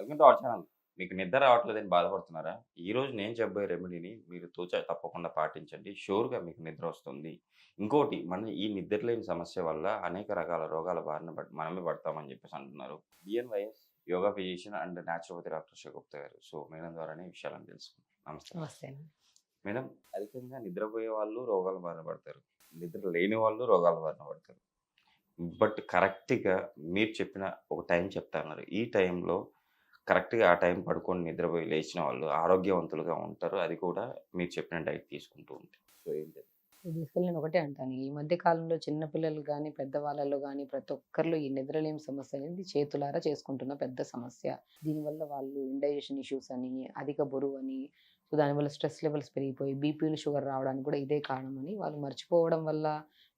Welcome to our channel. మీకు నిద్ర రావట్లేదని బాధపడుతున్నారా? ఈ రోజు నేను చెప్పబోయే రెమెడీని మీరు తూచా తప్పకుండా పాటించండి. షూర్గా మీకు నిద్ర వస్తుంది. ఇంకోటి మన ఈ నిద్ర లేని సమస్య వల్ల అనేక రకాల రోగాల బారిన మనమే పడతామని చెప్పేసి అంటున్నారు. BNYS yoga physician and naturopathy doctor Shagufta గారు. సో మేడం ద్వారానే విషయాలను తెలుసుకుందాం. నమస్తే. నమస్తే మేడం అధికంగా నిద్రపోయే వాళ్ళు రోగాల బారిన పడతారు. నిద్ర లేని వాళ్ళు రోగాల బారిన పడతారు. బట్ కరెక్ట్గా మీరు చెప్పిన ఒక టైం చెప్తాన్నారు ఈ టైంలో కరెక్ట్గా ఆ టైం పడుకొని నిద్రపోయి లేచిన వాళ్ళు ఆరోగ్యవంతులుగా ఉంటారు. అది కూడా మీరు చెప్పిన డైట్ తీసుకుంటూ ఉంటారు సో ఏంటి బేసికల్ నేను ఒకటే అంటాను. ఈ మధ్య కాలంలో చిన్న పిల్లలు కానీ పెద్దవాళ్ళలో కానీ ప్రతి ఒక్కరిలో ఈ నిద్రలేమి సమస్య అనేది చేతులారా చేసుకుంటున్న పెద్ద సమస్య. దీనివల్ల వాళ్ళు ఇండైజెషన్ ఇష్యూస్ అని అధిక బరువు అని సో దానివల్ల స్ట్రెస్ లెవెల్స్ పెరిగిపోయి బీపీలు షుగర్ రావడానికి కూడా ఇదే కారణం అని వాళ్ళు మర్చిపోవడం వల్ల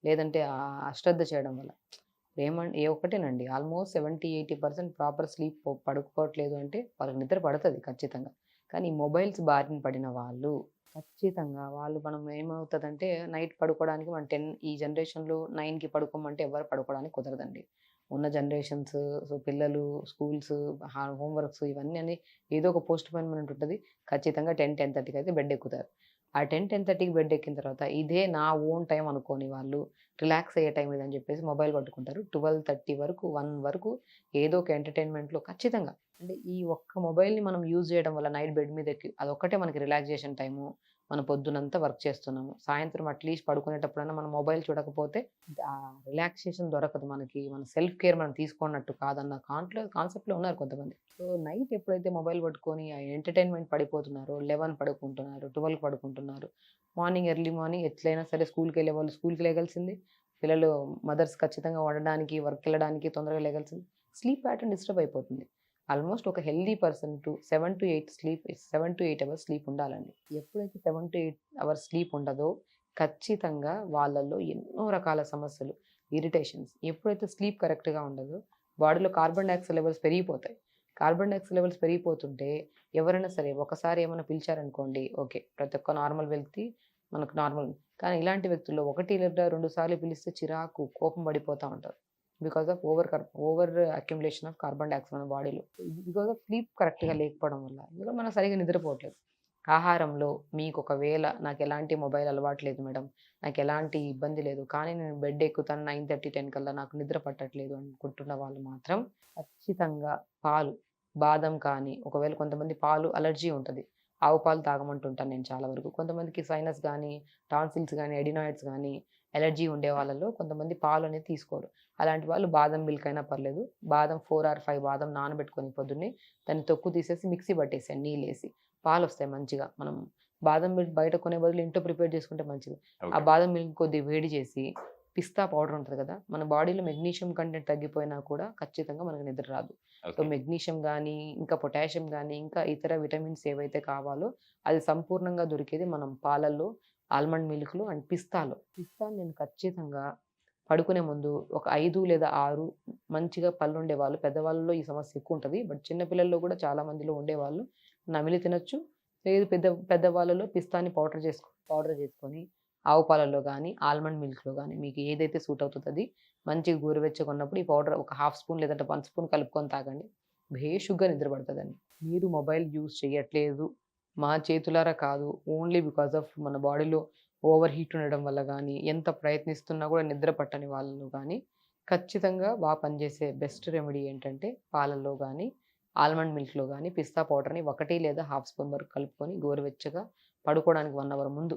లేదంటే ఆ అశ్రద్ధ చేయడం వల్ల. ఏమంటే ఏ ఒక్కటేనండి. Almost seventy eighty percent proper sleep పడుకోవట్లేదు అంటే వాళ్ళకి నిద్ర పడుతుంది ఖచ్చితంగా. కానీ మొబైల్స్ బారిన పడిన వాళ్ళు ఖచ్చితంగా వాళ్ళు మనం ఏమవుతుందంటే నైట్ పడుకోవడానికి మనం టెన్ ఈ జనరేషన్లో నైన్కి పడుకోమంటే ఎవరు పడుకోవడానికి కుదరదండి. ఉన్న జనరేషన్స్ సో పిల్లలు స్కూల్స్ హోంవర్క్స్ ఇవన్నీ అని ఏదో ఒక పోస్ట్ పోయిన్మెంట్ ఉంటుంది. ఖచ్చితంగా టెన్ టెన్ థర్టీకి అయితే బెడ్ ఎక్కుతారు. ఆ టెన్ టెన్ థర్టీకి బెడ్ ఎక్కిన తర్వాత ఇదే నా ఓన్ టైం అనుకోని వాళ్ళు రిలాక్స్ అయ్యే టైం ఇదని చెప్పేసి మొబైల్ పట్టుకుంటారు. ట్వెల్వ్ థర్టీ వరకు వన్ వరకు ఏదో ఒక ఎంటర్టైన్మెంట్లో ఖచ్చితంగా. అంటే ఈ ఒక్క మొబైల్ని మనం యూజ్ చేయడం వల్ల నైట్ బెడ్ మీద ఎక్కి అదొక్కటే మనకి రిలాక్సేషన్ టైము. మనం పొద్దునంతా వర్క్ చేస్తున్నాము. సాయంత్రం అట్లీస్ట్ పడుకునేటప్పుడైనా మనం మొబైల్ చూడకపోతే రిలాక్సేషన్ దొరకదు మనకి. మన సెల్ఫ్ కేర్ మనం తీసుకున్నట్టు కాదన్న కాంట్లో కాన్సెప్ట్లో ఉన్నారు కొంతమంది. సో నైట్ ఎప్పుడైతే మొబైల్ పట్టుకొని ఎంటర్టైన్మెంట్ పడిపోతున్నారో లెవెన్ పడుకుంటున్నారు ట్వెల్వ్ పడుకుంటున్నారు మార్నింగ్ ఎర్లీ మార్నింగ్ ఎట్లయినా సరే స్కూల్కి వెళ్ళే వాళ్ళు స్కూల్కి లేగలిసింది. పిల్లలు మదర్స్ ఖచ్చితంగా వండడానికి వర్క్ వెళ్ళడానికి తొందరగా లేగలిసింది. స్లీప్ ప్యాటర్న్ డిస్టర్బ్ అయిపోతుంది. ఆల్మోస్ట్ ఒక healthy person to seven to eight sleep seven to eight hours sleep ఉండాలండి. ఎప్పుడైతే seven to eight hours sleep ఉండదో ఖచ్చితంగా వాళ్ళల్లో ఎన్నో రకాల సమస్యలు ఇరిటేషన్స్ ఎప్పుడైతే స్లీప్ కరెక్ట్గా ఉండదో బాడీలో కార్బన్ డైఆక్సైడ్ లెవెల్స్ పెరిగిపోతాయి. కార్బన్ డైఆక్సైడ్ లెవెల్స్ పెరిగిపోతుంటే ఎవరైనా సరే ఒకసారి ఏమైనా పిలిచారనుకోండి ఓకే ప్రతి ఒక్క నార్మల్ వ్యక్తి మనకు నార్మల్ కానీ ఇలాంటి వ్యక్తుల్లో ఒకటి లేదా రెండు సార్లు పిలిస్తే చిరాకు కోపం పడిపోతూ ఉంటారు. Because of over over accumulation of carbon dioxide మన బాడీలో బికాస్ ఆఫ్ స్లీప్ కరెక్ట్గా లేకపోవడం వల్ల. ఇందులో మనం సరిగా నిద్రపోవట్లేదు. ఆహారంలో మీకు ఒకవేళ నాకు ఎలాంటి మొబైల్ అలవాటు లేదు మేడం. నాకు ఎలాంటి ఇబ్బంది లేదు. కానీ నేను బెడ్ ఎక్కుతాను నైన్ థర్టీ టెన్ కల్లా నాకు నిద్ర పట్టట్లేదు అనుకుంటున్న వాళ్ళు మాత్రం ఖచ్చితంగా పాలు బాదం కానీ ఒకవేళ కొంతమంది పాలు అలర్జీ ఉంటుంది. ఆవు పాలు తాగమంటుంటాను నేను చాలా వరకు. కొంతమందికి సైనస్ కానీ టాన్సిల్స్ కానీ ఎడినాయిడ్స్ కానీ ఎలర్జీ ఉండే వాళ్ళలో కొంతమంది పాలు అనేది తీసుకోరు. అలాంటి వాళ్ళు బాదం మిల్క్ అయినా పర్లేదు. బాదం ఫోర్ ఆర్ ఫైవ్ బాదం నానబెట్టుకొని పొద్దున్నే దాన్ని తొక్కు తీసేసి మిక్సీ పట్టేసాను నీళ్ళు వేసి. పాలు వస్తాయి మంచిగా. మనం బాదం మిల్క్ బయట కొనే బదులు ఇంట్లో ప్రిపేర్ చేసుకుంటే మంచిది. ఆ బాదం మిల్క్ కొద్దిగా వేడి చేసి పిస్తా పౌడర్ ఉంటుంది కదా మన బాడీలో మెగ్నీషియం కంటెంట్ తగ్గిపోయినా కూడా ఖచ్చితంగా మనకు నిద్ర రాదు. సో మెగ్నీషియం కానీ ఇంకా పొటాషియం కానీ ఇంకా ఇతర విటమిన్స్ ఏవైతే కావాలో అది సంపూర్ణంగా దొరికేది మనం పాలల్లో ఆల్మండ్ మిల్క్లో అండ్ పిస్తాలో. పిస్తా నేను ఖచ్చితంగా పడుకునే ముందు ఒక ఐదు లేదా ఆరు మంచిగా పళ్ళు ఉండేవాళ్ళు పెద్దవాళ్ళలో ఈ సమస్య ఎక్కువ ఉంటుంది బట్ చిన్నపిల్లల్లో కూడా చాలా మందిలో ఉండేవాళ్ళు. నమిలి తినొచ్చు. లేదు పెద్ద పెద్దవాళ్ళలో పిస్తాని పౌడర్ చేసుకో పౌడర్ చేసుకొని ఆవు పాలల్లో కానీ ఆల్మండ్ మిల్క్లో కానీ మీకు ఏదైతే సూట్ అవుతుందో అది మంచిగా గోరువెచ్చగా ఉన్నప్పుడు ఈ పౌడర్ ఒక హాఫ్ స్పూన్ లేదంటే వన్ స్పూన్ కలుపుకొని తాగండి. భేషుగ్గా నిద్రపడుతుందండి. మీరు మొబైల్ యూజ్ చేయట్లేదు మా చేతులారా కాదు. ఓన్లీ బికాస్ ఆఫ్ మన బాడీలో ఓవర్ హీట్ ఉండడం వల్ల కానీ ఎంత ప్రయత్నిస్తున్నా కూడా నిద్ర పట్టని వాళ్ళు కానీ ఖచ్చితంగా బాగా పనిచేసే బెస్ట్ రెమెడీ ఏంటంటే పాలల్లో కానీ ఆల్మండ్ మిల్క్లో కానీ పిస్తా పౌడర్ని ఒకటి లేదా హాఫ్ స్పూన్ వరకు కలుపుకొని గోరువెచ్చగా పడుకోవడానికి వన్ అవర్ ముందు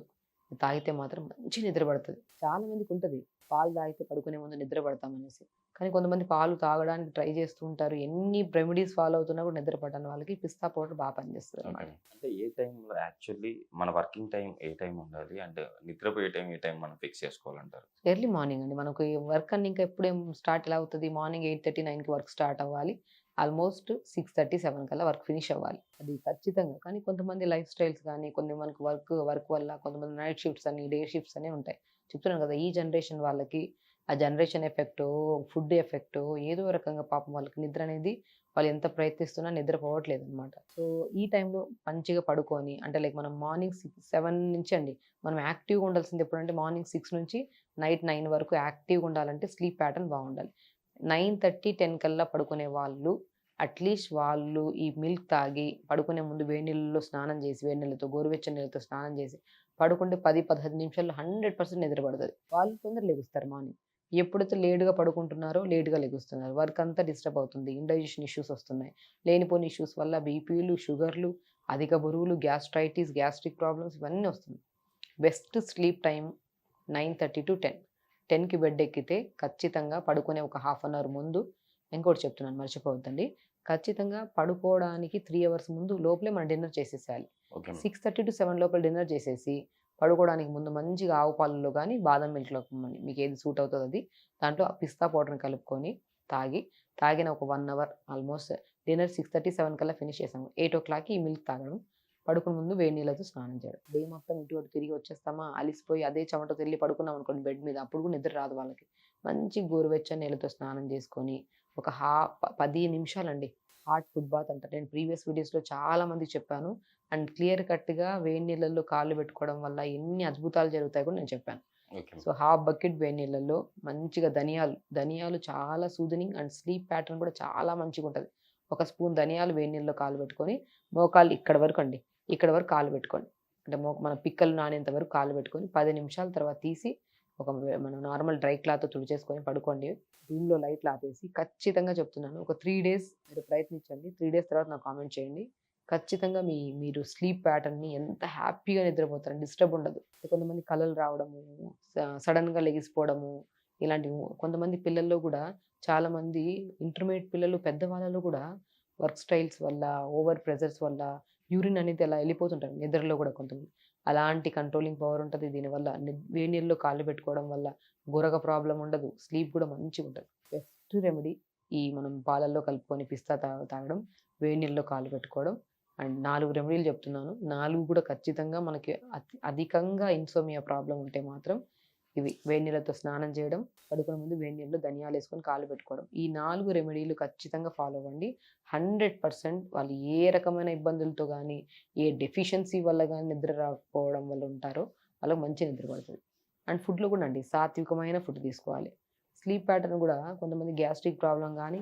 తాగితే మాత్రం మంచి నిద్ర పడుతుంది. చాలా మందికి ఉంటుంది. పాలు తాగితే పడుకునే ముందు నిద్ర పడతామనేసి. కానీ కొంతమంది పాలు తాగడానికి ట్రై చేస్తూ ఉంటారు. ఎన్ని రెమెడీస్ ఫాలో అవుతున్నా కూడా నిద్ర పట్టని వాళ్ళకి పిస్తా పౌడర్ బాగా పనిచేస్తుంది అంటే ఏ టైంలో యాక్చువల్లీ మన వర్కింగ్ టైం ఏ టైం ఉండాలి? అండ్ నిద్రపోయే టైం ఏ టైం మనం ఫిక్స్ చేసుకోవాలంటారు? ఎర్లీ మార్నింగ్ అండి. మనకు వర్క్ అన్ని ఇంకా ఎప్పుడేం స్టార్ట్ ఎలా అవుతుంది? మార్నింగ్ ఎయిట్ థర్టీ నైన్కి వర్క్ స్టార్ట్ అవ్వాలి. ఆల్మోస్ట్ సిక్స్ థర్టీ సెవెన్ కల్లా వర్క్ ఫినిష్ అవ్వాలి. అది ఖచ్చితంగా. కానీ కొంతమంది లైఫ్ స్టైల్స్ కానీ కొన్ని మనకు వర్క్ వర్క్ వల్ల కొంతమంది నైట్ షిఫ్ట్స్ అని డే షిఫ్ట్స్ అని ఉంటాయి. చెప్తున్నాను కదా ఈ జనరేషన్ వాళ్ళకి ఆ జనరేషన్ ఎఫెక్ట్ ఫుడ్ ఎఫెక్ట్ ఏదో రకంగా పాపం వాళ్ళకి నిద్ర అనేది వాళ్ళు ఎంత ప్రయత్నిస్తున్నా నిద్రపోవట్లేదు అనమాట సో ఈ టైంలో మంచిగా పడుకొని అంటే లైక్ మనం మార్నింగ్ సిక్స్ సెవెన్ నుంచి అండి మనం యాక్టివ్గా ఉండాల్సింది ఎప్పుడంటే మార్నింగ్ సిక్స్ నుంచి నైట్ నైన్ వరకు యాక్టివ్గా ఉండాలంటే స్లీప్ ప్యాటర్న్ బాగుండాలి. నైన్ థర్టీ టెన్ కల్లా పడుకునే వాళ్ళు అట్లీస్ట్ వాళ్ళు ఈ మిల్క్ తాగి పడుకునే ముందు వేడి నీళ్ళలో స్నానం చేసి వేడి నీళ్ళతో గోరువెచ్చని నీళ్ళతో స్నానం చేసి పడుకుంటే పది పదహైదు నిమిషాల్లో హండ్రెడ్ పర్సెంట్ నిద్ర పడుతుంది. వాళ్ళు తొందర లెగుస్తారు మార్నింగ్. ఎప్పుడైతే లేటుగా పడుకుంటున్నారో లేటుగా లెగుస్తున్నారు. వర్క్ అంతా డిస్టర్బ్ అవుతుంది. ఇండైజెషన్ ఇష్యూస్ వస్తున్నాయి. లేనిపోని ఇష్యూస్ వల్ల బీపీలు షుగర్లు అధిక బరువులు గ్యాస్ట్రైటిస్ గ్యాస్ట్రిక్ ప్రాబ్లమ్స్ ఇవన్నీ వస్తున్నాయి. Best sleep time nine thirty to ten. టెన్కి బెడ్ ఎక్కితే ఖచ్చితంగా పడుకునే ఒక హాఫ్ అన్ అవర్ ముందు ఇంకోటి చెప్తున్నాను మర్చిపోవద్దండి. ఖచ్చితంగా పడుకోవడానికి త్రీ అవర్స్ ముందు లోపలే మనం డిన్నర్ చేసేసేయాలి. సిక్స్ థర్టీ టు సెవెన్ లోపల డిన్నర్ చేసేసి పడుకోవడానికి ముందు మంచిగా ఆవు పాలలో కానీ బాదం మిల్క్లో మీకు ఏది సూట్ అవుతుందో అది దాంట్లో పిస్తా పౌడర్ని కలుపుకొని తాగి తాగిన ఒక one hour almost dinner six thirty seven కల్లా ఫినిష్ చేసాము ఎయిట్ ఓ క్లాక్కి ఈ మిల్క్ తాగడం. పడుకున్న ముందు వేడి నీళ్ళతో స్నానం చేయడం. డే మొత్తం ఇటు అటు తిరిగి వచ్చేస్తామా అలిసిపోయి అదే చెమట తెల్లి పడుకున్నాం అనుకోండి బెడ్ మీద అప్పుడు కూడా నిద్ర రాదు వాళ్ళకి. మంచి గోరువెచ్చని నీళ్ళతో స్నానం చేసుకొని ఒక హా పది నిమిషాలండి హాట్ ఫుడ్ బాత్ అంటారు నేను ప్రీవియస్ వీడియోస్లో చాలా మందికి చెప్పాను. అండ్ క్లియర్ కట్గా వేడి నీళ్ళల్లో కాళ్ళు పెట్టుకోవడం వల్ల ఎన్ని అద్భుతాలు జరుగుతాయి కూడా నేను చెప్పాను. సో హాఫ్ బకెట్ వేడి నీళ్ళల్లో మంచిగా ధనియాలు ధనియాలు చాలా సూదనింగ్ అండ్ స్లీప్ ప్యాటర్న్ కూడా చాలా మంచిగా ఉంటుంది. ఒక స్పూన్ ధనియాలు వేడి నీళ్ళలో కాలు పెట్టుకొని మోకాలు ఇక్కడ వరకు అండి ఇక్కడ వరకు కాలు పెట్టుకోండి అంటే మో మన పిక్కలు నానేంత వరకు కాలు పెట్టుకొని పది నిమిషాల తర్వాత తీసి ఒక మనం నార్మల్ డ్రై క్లాత్ తుడిచేసుకొని పడుకోండి. రూమ్లో లైట్లు ఆపేసి ఖచ్చితంగా చెప్తున్నాను. ఒక త్రీ డేస్ మీరు ప్రయత్నించండి. త్రీ డేస్ తర్వాత నాకు కామెంట్ చేయండి. ఖచ్చితంగా మీ మీరు స్లీప్ ప్యాటర్న్ని ఎంత హ్యాపీగా నిద్రపోతారు డిస్టర్బ్ ఉండదు. కొంతమంది కళలు రావడము సడన్గా లెగిసిపోవడము ఇలాంటివి. కొంతమంది పిల్లల్లో కూడా చాలామంది ఇంటర్మీడియట్ పిల్లలు పెద్దవాళ్ళలో కూడా వర్క్ స్టైల్స్ వల్ల ఓవర్ ప్రెజర్స్ వల్ల యూరిన్ అనేది అలా వెళ్ళిపోతుంటారు నిద్రలో కూడా కొంతమంది. అలాంటి కంట్రోలింగ్ పవర్ ఉంటుంది. దీనివల్ల వేడి నీళ్ళలో కాళ్ళు పెట్టుకోవడం వల్ల గురక ప్రాబ్లం ఉండదు. స్లీప్ కూడా మంచిగా ఉంటుంది. బెస్ట్ రెమెడీ ఈ మనం పాలల్లో కలుపుకొని పిస్తా తా తాగడం వేడి నీళ్ళలో కాళ్ళు పెట్టుకోవడం. అండ్ నాలుగు రెమెడీలు చెప్తున్నాను. నాలుగు కూడా ఖచ్చితంగా మనకి అతి అధికంగా ఇన్సోమియా ప్రాబ్లం ఉంటే మాత్రం ఇవి వేడి నీళ్ళతో స్నానం చేయడం పడుకునే ముందు వేడి నీళ్ళలో ధనియాలు వేసుకొని కాలు పెట్టుకోవడం. ఈ నాలుగు రెమెడీలు ఖచ్చితంగా ఫాలో అవ్వండి. హండ్రెడ్ పర్సెంట్ వాళ్ళు ఏ రకమైన ఇబ్బందులతో కానీ ఏ డెఫిషియన్సీ వల్ల కానీ నిద్ర రాకపోవడం వల్ల ఉంటారో వాళ్ళకి మంచి నిద్ర పడుతుంది. అండ్ ఫుడ్లో కూడా అండి సాత్వికమైన ఫుడ్ తీసుకోవాలి. స్లీప్ ప్యాటర్న్ కూడా కొంతమంది గ్యాస్ట్రిక్ ప్రాబ్లం కానీ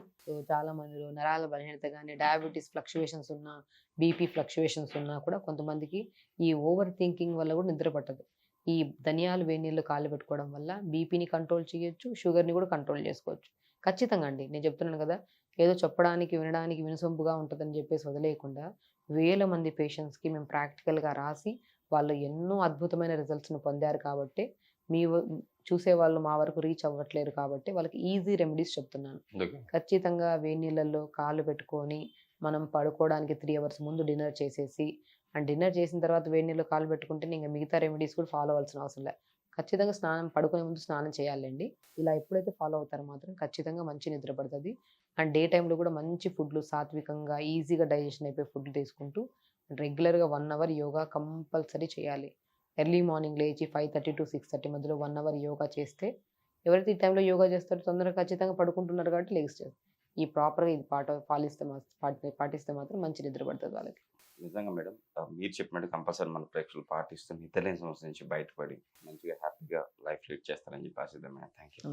చాలా మందిలో నరాల బలహీనత కానీ డయాబెటీస్ ఫ్లక్చువేషన్స్ ఉన్నా బీపీ ఫ్లక్చువేషన్స్ ఉన్నా కూడా కొంతమందికి ఈ ఓవర్ థింకింగ్ వల్ల కూడా నిద్ర పట్టదు. ఈ ధనియాలు వేడి నీళ్ళు కాళ్ళు పెట్టుకోవడం వల్ల బీపీని కంట్రోల్ చేయొచ్చు షుగర్ని కూడా కంట్రోల్ చేసుకోవచ్చు. ఖచ్చితంగా అండి. నేను చెప్తున్నాను కదా ఏదో చెప్పడానికి వినడానికి వినసొంపుగా ఉంటుందని చెప్పేసి వదిలేయకుండా వేల మంది పేషెంట్స్కి మేము ప్రాక్టికల్గా రాసి వాళ్ళు ఎన్నో అద్భుతమైన రిజల్ట్స్ని పొందారు కాబట్టి మీ వ- చూసే వాళ్ళు మా వరకు రీచ్ అవ్వట్లేరు కాబట్టి వాళ్ళకి ఈజీ రెమెడీస్ చెప్తున్నాను. ఖచ్చితంగా వేడి నీళ్ళల్లో కాళ్ళు పెట్టుకొని మనం పడుకోవడానికి త్రీ అవర్స్ ముందు డిన్నర్ చేసేసి అండ్ డిన్నర్ చేసిన తర్వాత వేడి నీళ్ళు కాలు పెట్టుకుంటే ఇంకా మిగతా రెమెడీస్ కూడా ఫాలో అవ్వాల్సిన అవసరం లేదు ఖచ్చితంగా స్నానం పడుకునే ముందు స్నానం చేయాలండి. ఇలా ఎప్పుడైతే ఫాలో అవుతారో మాత్రం ఖచ్చితంగా మంచి నిద్ర పడుతుంది. అండ్ డే టైంలో కూడా మంచి ఫుడ్లు సాత్వికంగా ఈజీగా డైజెషన్ అయిపోయే ఫుడ్ తీసుకుంటూ రెగ్యులర్గా వన్ అవర్ యోగా కంపల్సరీ చేయాలి. ఎర్లీ మార్నింగ్ లేచి five thirty to six thirty మధ్యలో వన్ అవర్ యోగా చేస్తే ఎవరైతే ఈ టైంలో యోగా చేస్తారో తొందరగా ఖచ్చితంగా పడుకుంటున్నారు కాబట్టి లెగిస్తారు. ఈ ప్రాపర్గా ఇది పాట పాలిస్తే పాటిస్తే మాత్రం మంచి నిద్ర పడుతుంది వాళ్ళకి. నిజంగా మేడం మీరు చెప్పినట్టు కంపల్సరీ మన ప్రేక్షకులు పాటిస్తూ నిద్రలేని సమస్య నుంచి బయటపడి మంచిగా హ్యాపీగా లైఫ్ లీడ్ చేస్తారని చెప్పి ఆశిద్దాం మేడం. Thank you